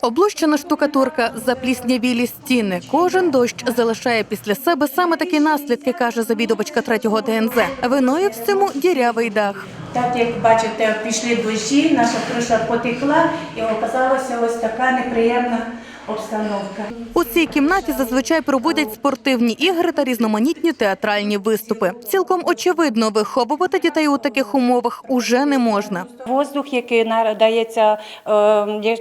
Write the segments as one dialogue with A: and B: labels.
A: Облущена штукатурка, запліснявілі стіни. Кожен дощ залишає після себе саме такі наслідки, каже завідувачка третього ДНЗ. Виною всьому дірявий дах.
B: Так як бачите, пішли дощі, наша криша потекла і оказалася ось така неприємна обстановка.
A: У цій кімнаті зазвичай проводять спортивні ігри та різноманітні театральні виступи. Цілком очевидно, виховувати дітей у таких умовах уже не можна.
B: Воздух, який надається, е,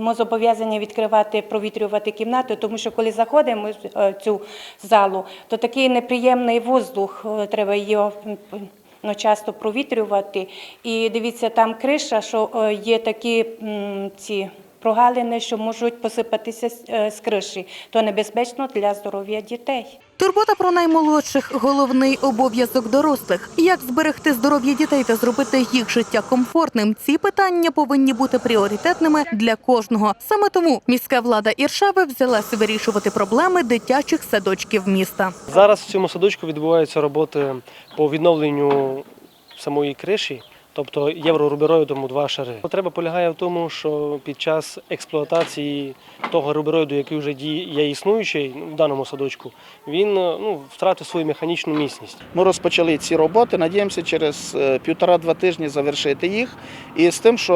B: ми зобов'язані відкривати, провітрювати кімнату, тому що коли заходимо в е, цю залу, то такий неприємний воздух, е, треба його ну, часто провітрювати. І дивіться, там криша, що е, є такі ці. Прогалини, що можуть посипатися з- е, криші, то небезпечно для здоров'я дітей.
A: Турбота про наймолодших головний обов'язок дорослих. Як зберегти здоров'я дітей та зробити їх життя комфортним? Ці питання повинні бути пріоритетними для кожного. Саме тому міська влада Іршави взялася вирішувати проблеми дитячих садочків міста.
C: Зараз в цьому садочку відбуваються роботи по відновленню самої криші, тобто єврорубероїдом у два шари. Потреба полягає в тому, що під час експлуатації того рубероїду, який вже діє є існуючий ну, в даному садочку, він ну, втратив свою механічну міцність.
D: Ми розпочали ці роботи. Надіємося через е, півтора-два тижні завершити їх. І з тим, що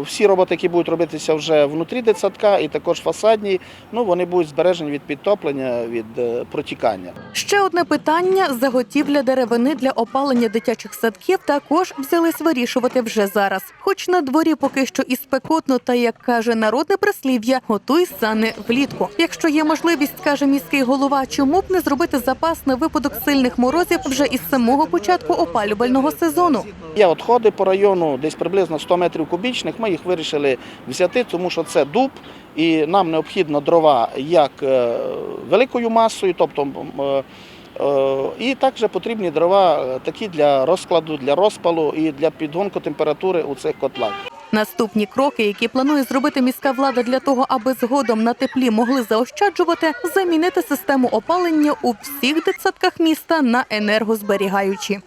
D: е, всі роботи, які будуть робитися вже внутрі дитсадка, і також фасадні, ну вони будуть збережені від підтоплення, від е, протікання.
A: Ще одне питання заготівля деревини для опалення дитячих садків також взялись вирішувати вже зараз. Хоч на дворі поки що і спекотно, та як каже народне прислів'я, готуй сани влітку. Якщо є можливість, каже міський голова, чому б не зробити запас на випадок сильних морозів вже із самого початку опалювального сезону.
D: Є відходи по району, десь приблизно 100 метрів кубічних. Ми їх вирішили взяти, тому що це дуб, і нам необхідно дрова як е, великою масою, тобто. Е, І також потрібні дрова е, такі для розкладу, для розпалу і для підгонку температури у цих котлах.
A: Наступні кроки, які планує зробити міська влада для того, аби згодом на теплі могли заощаджувати, замінити систему опалення у всіх дитсадках міста на енергозберігаючі.